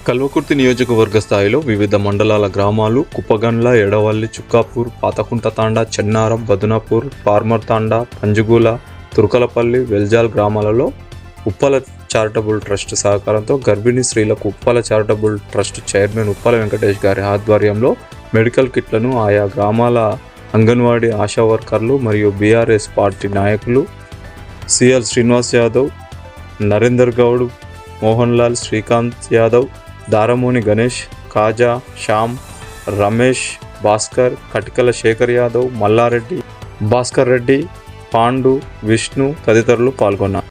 కల్వకుర్తి నియోజకవర్గ స్థాయిలో వివిధ మండలాల గ్రామాలు కుప్పగండ్ల ఎడవల్లి చుక్కాపూర్ పాతకుంట తాండా చెన్నారం బదునాపూర్ ఫార్మర్ తాండా పంజుగూల తుర్కలపల్లి వెల్జాల్ గ్రామాలలో ఉప్పల చారిటబుల్ ట్రస్ట్ సహకారంతో గర్భిణీ స్త్రీలకు Uppala charitable trust chairman Uppala Venkatesh గారి ఆధ్వర్యంలో మెడికల్ కిట్లను ఆయా గ్రామాల అంగన్వాడీ ఆశా వర్కర్లు మరియు బీఆర్ఎస్ పార్టీ నాయకులు సిఎల్ శ్రీనివాస్ యాదవ్ నరేందర్ గౌడ్ మోహన్ లాల్ శ్రీకాంత్ యాదవ్ దారమోని గణేష్ కాజా శ్యామ్ రమేష్ భాస్కర్ కటికల శేఖర్ యాదవ్ మల్లారెడ్డి భాస్కర్ రెడ్డి పాండు విష్ణు తదితరులు పాల్గొన్నారు.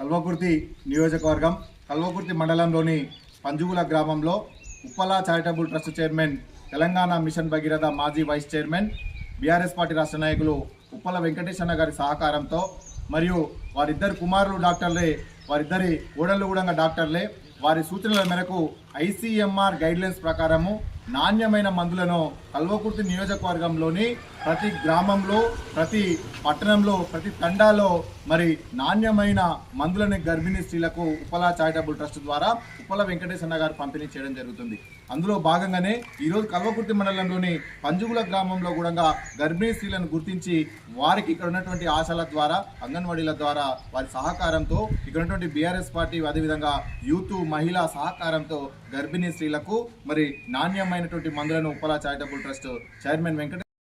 కల్వకుర్తి నియోజకవర్గం కల్వకుర్తి మండలంలోని పంజుగుల గ్రామంలో Uppala charitable trust chairman Telangana mission Bhagiratha మాజీ వైస్ చైర్మన్ బీఆర్ఎస్ పార్టీ రాష్ట్ర నాయకులు ఉప్పల వెంకటేశ్వర గారి సహకారంతో మరియు వారిద్దరు కుమారులు డాక్టర్లే వారిద్దరి ఓడళ్ళు కూడా డాక్టర్లే. వారి సూచనల మేరకు ఐసీఎంఆర్ గైడ్లైన్స్ ప్రకారము నాణ్యమైన మందులను కల్వకుర్తి నియోజకవర్గంలోని ప్రతి గ్రామంలో ప్రతి పట్టణంలో ప్రతి తండాలో మరి నాణ్యమైన మందులని గర్భిణీ స్త్రీలకు ఉప్పల చారిటబుల్ ట్రస్ట్ ద్వారా ఉప్పల వెంకటేశ్వర గారు పంపిణీ చేయడం జరుగుతుంది. అందులో భాగంగానే ఈరోజు కల్వకుర్తి మండలంలోని పంజుగుల గ్రామంలో కూడా గర్భిణీ స్త్రీలను గుర్తించి వారికి ఇక్కడ ఉన్నటువంటి ఆశల ద్వారా అంగన్వాడీల ద్వారా వారి సహకారంతో ఇక్కడ ఉన్నటువంటి బీఆర్ఎస్ పార్టీ అదేవిధంగా యూత్ మహిళా సహకారంతో గర్భిణీ స్త్రీలకు మరి నాణ్యమైనటువంటి మందులను Uppala charitable trust chairman Venkata